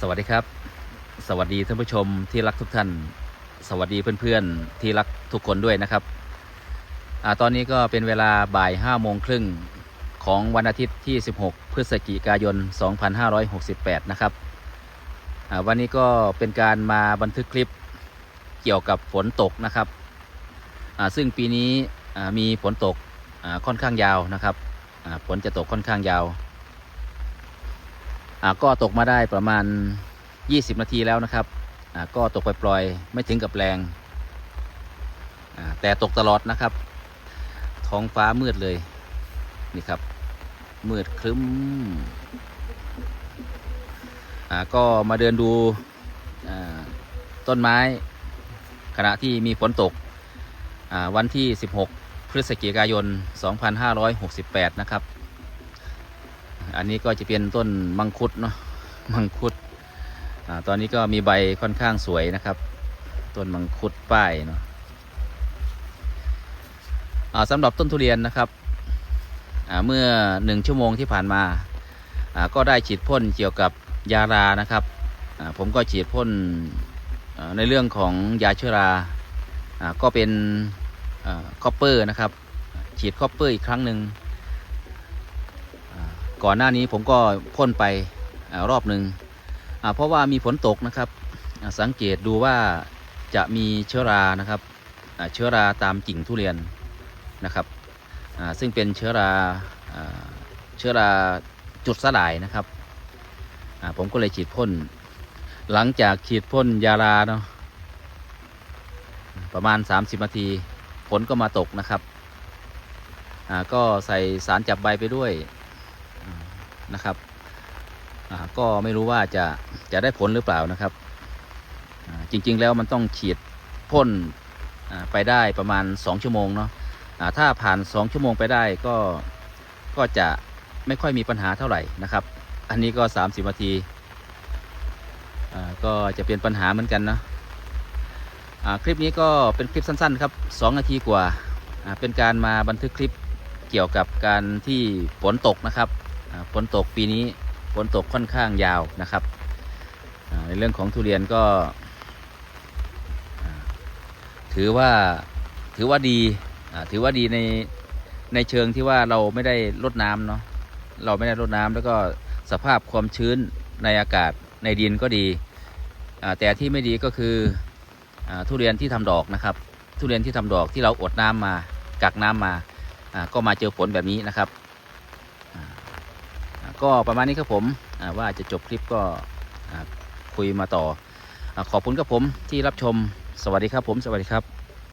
สวัสดีครับ สวัสดีท่านผู้ชมที่รักทุกท่าน สวัสดีเพื่อนๆที่รักทุกคนด้วยนะครับอตอนนี้ก็เป็นเวลาบ่าย5โมงครึ่งของวันอาทิตย์ที่ 16 พฤศจิกายน 2568 นะครับวันนี้ก็เป็นการมาบันทึกคลิปเกี่ยวกับฝนตกนะครับ ซึ่งปีนี้มีฝนตกค่อนข้างยาวนะครับฝนจะตกค่อนข้างยาว ก็ตกมาได้ประมาณ 20 นาทีแล้วนะครับก็ตกปปล่อยๆไม่ถึงกับแรงแต่ตกตลอดนะครับ ท้องฟ้ามืดเลยนี่ครับ มืดครึ้มก็มาเดินดูต้นไม้ขณะที่มีฝนตกวันที่ 16 พฤศจิกายน 2568 นะครับ อันนี้ก็จะเป็นต้นมังคุดเนาะมังคุดอตอนนี้ก็มีใบค่อนข้างสวยนะครับ ต้นมังคุดป้ายเนาะสำหรับต้นทุเรียนนะครับเมื่อหนึ่งชั่วโมงที่ผ่านมาก็ได้ฉีดพ่นเกี่ยวกับยารานะครับผมก็ฉีดพ่นในเรื่องของยาเชื้อราอ่าก็เป็นคอปเปอร์นะครับ ฉีดคอปเปอร์อีกครั้งหนึ่ง ก่อนหน้านี้ผมก็พ่นไปอรอบหนึ่งเพราะว่ามีฝนตกนะครับ สังเกตดูว่าจะมีเชื้อรานะครับเชื้อราตามกิ่งทุเรียนนะครับซึ่งเป็นเชื้อราอเชื้อราจุดสลายนะครับผมก็เลยฉีดพ่น หลังจากฉีดพ่นยาราเนาะประมาณ 30นาทีฝนก็มาตกนะครับก็ใส่สารจับใบไปด้วย นะครับก็ไม่รู้ว่าจะจะได้ผลหรือเปล่านะครับ จริงๆแล้วมันต้องฉีดพ่นไปได้ประมาณ 2 ชั่วโมงเนาะถ้าผ่าน 2 ชั่วโมงไปได้ก็ก็จะไม่ค่อยมีปัญหาเท่าไหร่นะครับ อันนี้ก็ 30นาทีก็จะเป็นปัญหาเหมือนกันเนาะคลิปนี้ก็เป็นคลิปสั้นๆครับ 2 นาทีกว่าเป็นการมาบันทึกคลิปเกี่ยวกับการที่ฝนตกนะครับ ฝนตกปีนี้ฝนตกค่อนข้างยาวนะครับ ในเรื่องของทุเรียนก็ ถือว่าถือว่าดีถือว่าดีในในเชิงที่ว่าเราไม่ได้ลดน้ำเนาะเราไม่ได้ลดน้ำแล้วก็สภาพความชื้นในอากาศในดินก็ดี แต่ที่ไม่ดีก็คืออทุเรียนที่ทำดอกนะครับ ทุเรียนที่ทำดอกที่เราอดน้ำมากักน้ำมาอ่าก็มาเจอฝนแบบนี้นะครับ ก็ประมาณนี้ครับผมว่าจะจบคลิปก็คุยมาต่อ ขอบคุณครับผมที่รับชม สวัสดีครับผม สวัสดีครับ